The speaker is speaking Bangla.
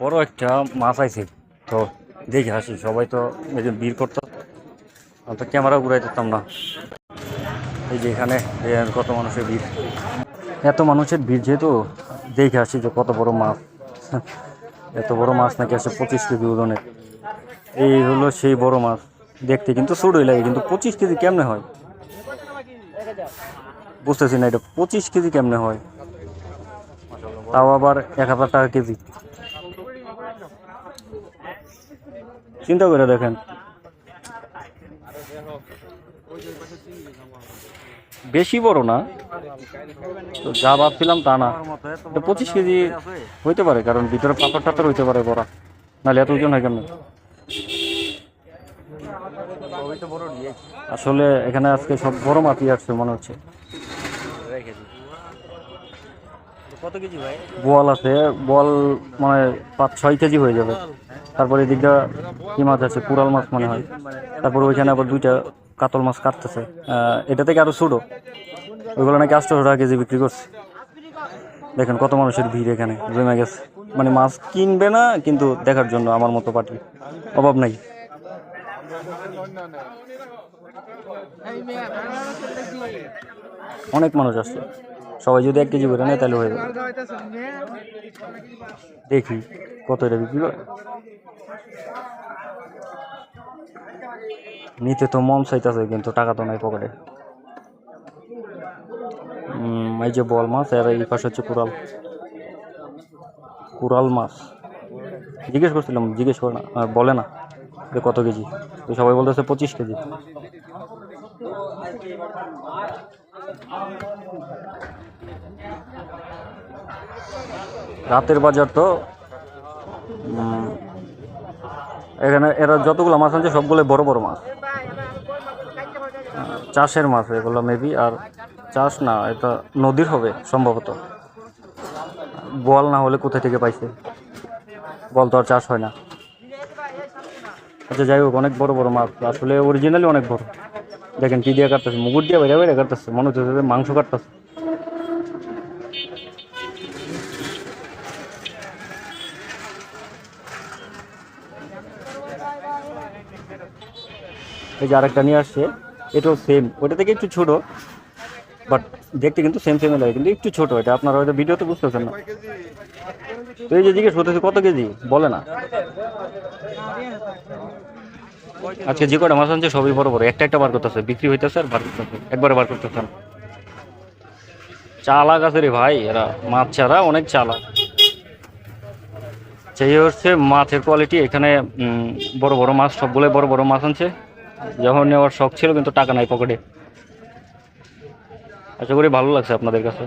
বড় একটা মাছ আইছে। তো দেখে হাসি, সবাই তো যে ভিড় করতো। তো ক্যামেরা ঘুরাই দিতাম না। এই যে এখানে কত মানুষের ভিড়। এত মানুষের ভিড় যেহেতু, দেখে আসি যে কত বড় মাছ। এত বড় মাছ নাকি আসে পঁচিশ কেজি ওজনের। এই হলো সেই বড় মাছ। দেখতে কিন্তু ছোটই লাগে, কিন্তু পঁচিশ কেজি কেমনে হয়? বুঝতেছি না এটা পঁচিশ কেজি কেমনে হয়? তাও আবার এক হাজার টাকা কেজি। চিন্তা করে দেখেন। বেশি বড় না। তো যা ভাবছিলাম তা না। পঁচিশ কেজি হইতে পারে, কারণ ভিতরে পাথর টাথর হইতে পারে বড়। নাহলে এত ওজন হয় কেন আসলে এখানে আজকে সব বড় মাছই আসছে মনে হচ্ছে। বল আছে, বল মানে পাঁচ, ছয় কেজি হয়ে যাবে। তারপরে এদিকটা কি মাছ আছে, কুড়াল মাছ মনে হয়। তারপর ওইখানে আবার দুইটা কাতল মাছ কাটতেছে। এটা থেকে আরও ছোটো। ওইগুলো নাকি আটশোশো টাকা কেজি বিক্রি করছে। দেখেন কত মানুষের ভিড় এখানে, জমে গেছে। মানে মাছ কিনবে না, কিন্তু দেখার জন্য আমার মতো পার্টি। অভাব নাই। অনেক মানুষ আসছে। সবাই যদি এক কেজি করে নেয় তাহলে হয়ে যাবে। দেখি কত এটা বিক্রি করে। নিতে তো মন চাইতেছে কিন্তু টাকা তো নাই পকেটে। এই যে বল মাছ আর এই পাশে হচ্ছে কুড়াল। কুড়াল মাছ। জিজ্ঞেস করছিলাম জিজ্ঞেস করে না আহ, বলে না যে কত কেজি। তো সবাই বলতেছে পঁচিশ কেজি। রাতের বাজার তো এখানে এরা যতগুলো মাছ আনছে সবগুলো বড় বড় মাছ। চাষের মাছ এগুলো মেবি আর চাষ না, এটা নদীর হবে সম্ভবত। বল না হলে কোথা থেকে পাইছে? বল তো আর চাষ হয় না। আচ্ছা যাই হোক, অনেক বড় বড় মাছ, আসলে অরিজিনালি অনেক বড়। দেখেন কি দিয়ে কাটতেছে, মুগুর দিয়ে বাইরে বাইরে কাটতেছে, মনে হচ্ছে মাংস কাটতেছে। এই যে আরেকটা নিয়ে আসছে, এটাও সেম ওটা থেকে একটু ছোট বাট দেখতে কিন্তু সেম সেম লাগে, কিন্তু একটু ছোটো। এটা আপনারা হয়তো ভিডিওতে বুঝতেছেন না। তো এই যে জিজ্ঞেস করতেছে, কত কেজি? বলে না। আজকে যে কটা মাছ আনছে, সবই বড় বড়। একটা একটা বার করতেছে, বিক্রি হইতেছে আর বার করতেছে। একবারে বার করতেছে না। চালাক আছে রে ভাই, এরা মাছ ছাড়া অনেক চালাক। সেই হচ্ছে মাছের কোয়ালিটি এখানে বড় বড় মাছ, সবগুলোই বড় বড় মাছ আনছে। যখন নেওয়ার শখ ছিল কিন্তু টাকা নাই পকেটে। আশা করি ভালো লাগছে আপনাদের কাছে।